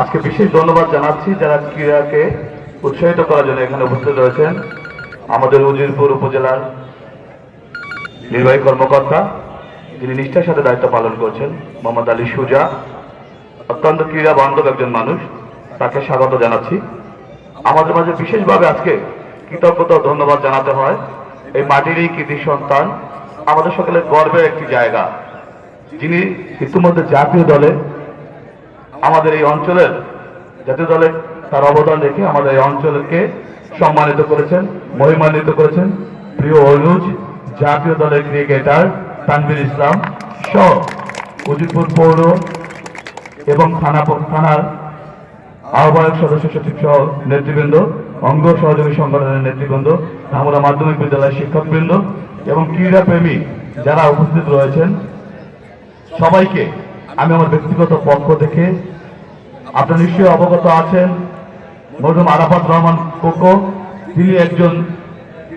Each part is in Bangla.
আজকে বিশেষ ধন্যবাদ জানাচ্ছি যারা ক্রীড়াকে উৎসাহিত করার জন্য এখানে উপস্থিত রয়েছেন। আমাদের উজিরপুর উপজেলার নির্বাহী কর্মকর্তা, যিনি নিষ্ঠার সাথে দায়িত্ব পালন করছেন, মোহাম্মদ আলী সুজা, অত্যন্ত ক্রীড়া বান্ধব একজন মানুষ, তাকে স্বাগত জানাচ্ছি। আমাদের মাঝে বিশেষভাবে আজকে কৃতজ্ঞতা ধন্যবাদ জানাতে হয় এই মাটিরই কৃতি সন্তান আমাদের সকলের গর্বের একটি জায়গা। যিনি ইতিমধ্যে জাতীয় দলে আমাদের এই অঞ্চলের জাতীয় দলে তার অবদান রেখে আমাদের এই অঞ্চলকে সম্মানিত করেছেন, মহিমান্বিত করেছেন প্রিয় অনুজ জাতীয় দলের ক্রিকেটার তানভীর ইসলাম সহ উজিরপুর পৌর এবং থানা থানার আহ্বায়ক সদস্য সচিব সহ নেতৃবৃন্দ, অঙ্গ সহযোগী সংগঠনের নেতৃবৃন্দ ধামরা মাধ্যমিক বিদ্যালয়ের শিক্ষকবৃন্দ এবং ক্রীড়া প্রেমী যারা উপস্থিত রয়েছেন, সবাইকে আমি আমার ব্যক্তিগত পক্ষ থেকে আপনারা নিশ্চয়ই অবগত আছেন, মরহুম আরাফাত রহমান কোকো তিনি একজন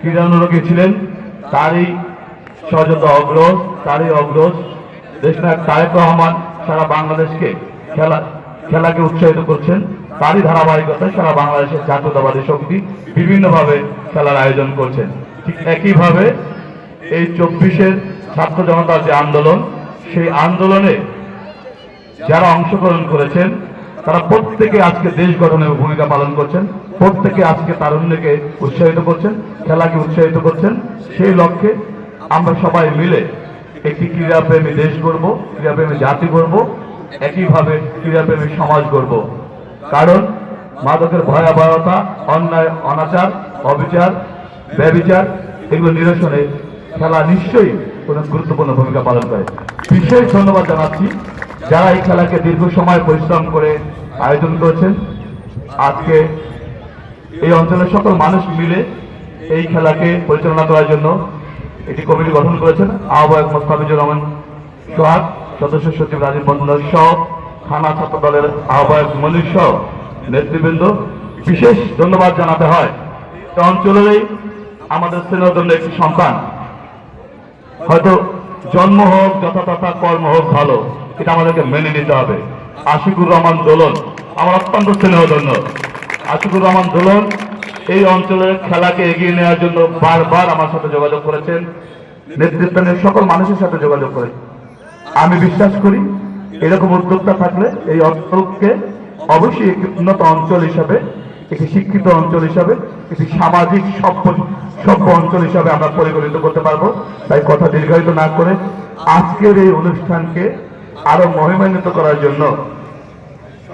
ক্রীড়ানুরোগী ছিলেন, তারই সহযোগিতা অগ্রজ, তারই অগ্রজ, দেশনায়ক তারেক রহমান সারা বাংলাদেশকে খেলা, খেলাকে উৎসাহিত করছেন, তারই ধারাবাহিকতায় সারা বাংলাদেশের জাতীয়তাবাদী শক্তি বিভিন্নভাবে খেলার আয়োজন করছেন। ঠিক একইভাবে এই চব্বিশের ছাত্র জনতার যে আন্দোলন, সেই আন্দোলনে যারা অংশগ্রহণ করেছেন, তারা প্রত্যেকে আজকে দেশ গঠনের ভূমিকা পালন করছেন, প্রত্যেকে আজকে তারুণ্যকে উৎসাহিত করছেন, খেলাকে উৎসাহিত করছেন। সেই লক্ষ্যে আমরা সবাই মিলে একটি ক্রীড়াপ্রেমী দেশ গড়ব, ক্রীড়াপ্রেমী জাতি গড়ব, একইভাবে ক্রীড়াপ্রেমী সমাজ গড়ব। কারণ মাদকের ভয়াবহতা, অন্যায়, অনাচার, অবিচার, ব্যবিচার, এগুলো নিরসনে খেলা নিশ্চয়ই কোনো গুরুত্বপূর্ণ ভূমিকা পালন করে। বিশেষ ধন্যবাদ জানাচ্ছি যারা এই খেলাকে দীর্ঘ সময় পরিশ্রম করে আয়োজন করেছেন। আজকে এই অঞ্চলের সকল মানুষ মিলে এই খেলাকে পরিচালনা করার জন্য একটি কমিটি গঠন করেছেন আহ্বায়ক মোস্তাফিজুর রহমান সোহাগ, সদস্য সচিব রাজীব বন্দর সহ থানা ছাত্র দলের আহ্বায়ক মল্লিক সহ নেতৃবৃন্দ। বিশেষ ধন্যবাদ জানাতে হয়। অঞ্চলেরই আমাদের স্নেহদণ্ড একটি সন্তান হয়তো জন্ম হোক, যথাতথা কর্ম হোক, ভালো। এটা আমাদেরকে মেনে নিতে হবে। আশিকুর রহমান দোলন, আমার অত্যন্ত স্নেহধন্য। আশিকুর রহমান দোলন, এই অঞ্চলের খেলাকে এগিয়ে নেওয়ার জন্য বারবার আমার সাথে যোগাযোগ করেছেন। নেতৃত্বের সকল মানুষের সাথে যোগাযোগ করে আমি বিশ্বাস করি, এরকম উদ্যোক্তা থাকলে এই অঞ্চলকে অবশ্যই একটি উন্নত অঞ্চল হিসাবে, একটি শিক্ষিত অঞ্চল হিসাবে একটি সামাজিক সভ্য সভ্য অঞ্চল হিসাবে আমরা পরিগণিত করতে পারব। তাই কথা দীর্ঘায়িত না করে আজকের এই অনুষ্ঠানকে আরও মহিমান্বিত করার জন্য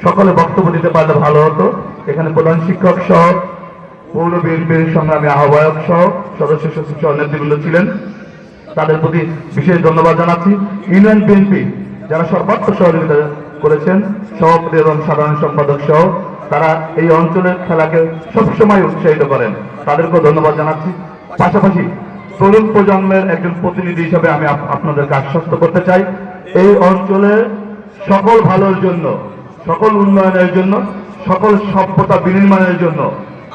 সকলে বক্তব্য দিতে পারলে ভালো হতো। এখানে প্রধান শিক্ষক সহ পৌর বিএনপির সংগ্রামী আহ্বায়ক সহ সদস্য সচিব সহ নেতৃবৃন্দ ছিলেন। তাদের প্রতি বিশেষ ধন্যবাদ জানাচ্ছি। ইউনিয়ন বিএনপি যারা সর্বাত্ম সহযোগিতা করেছেন, সভাপতি এবং সাধারণ সম্পাদক সহ তারা এই অঞ্চলের খেলাকে সবসময় উৎসাহিত করেন। তাদেরকেও ধন্যবাদ জানাচ্ছি। পাশাপাশি তরুণ প্রজন্মের একজন প্রতিনিধি হিসেবে আমি আপ- আপনাদেরকে আশ্বস্ত করতে চাই। এই অঞ্চলের সকল ভালোর জন্য, সকল উন্নয়নের জন্য, সকল সভ্যতা বিনির্মাণের জন্য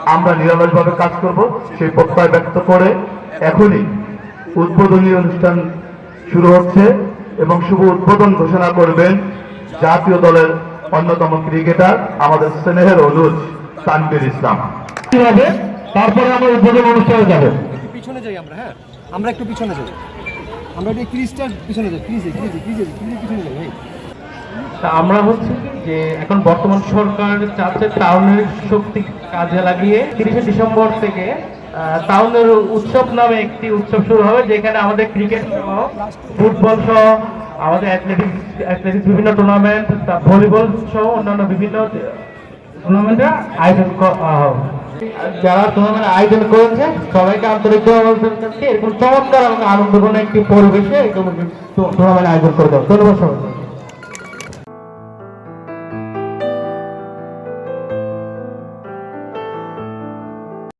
আমরা নিরলসভাবে কাজ করব। সেই প্রত্যয় ব্যক্ত করে এখনই উদ্বোধনী অনুষ্ঠান শুরু হচ্ছে এবং শুভ উদ্বোধন ঘোষণা করবেন জাতীয় দলের অন্যতম ক্রিকেটার আমাদের স্নেহের অনুজ তানবির ইসলাম। হবে তারপরে আমরা উদ্বোধন অনুষ্ঠানে যাব। পিছনে যাই আমরা হ্যাঁ? আমরা একটু পিছনে যাই। আমরা একটু ক্রিজটার পিছনে যাই ক্রিজে ক্রিজে ক্রিজে ক্রিজের পিছনে যাই ভাই। তা আমরা হচ্ছে যে এখন বর্তমান সরকার চাচ্ছে টাউনের শক্তি কাজে লাগিয়ে তিরিশে ডিসেম্বর থেকে টাউনের উৎসব নামে একটি উৎসব শুরু হবে, যেখানে আমাদের ক্রিকেট সহ ফুটবল সহ, আমাদের অ্যাথলেটিক্স বিভিন্ন টুর্নামেন্ট ভলিবল সহ অন্যান্য বিভিন্ন টুর্নামেন্টের আয়োজন করা হবে। যারা টুর্নামেন্ট আয়োজন করেছে, সবাইকে আন্তরিকভাবে এরকম চমৎকার এবং আনন্দপূর্ণ একটি পরিবেশে টুর্নামেন্ট আয়োজন করে দেওয়া। ধন্যবাদ সবাইকে।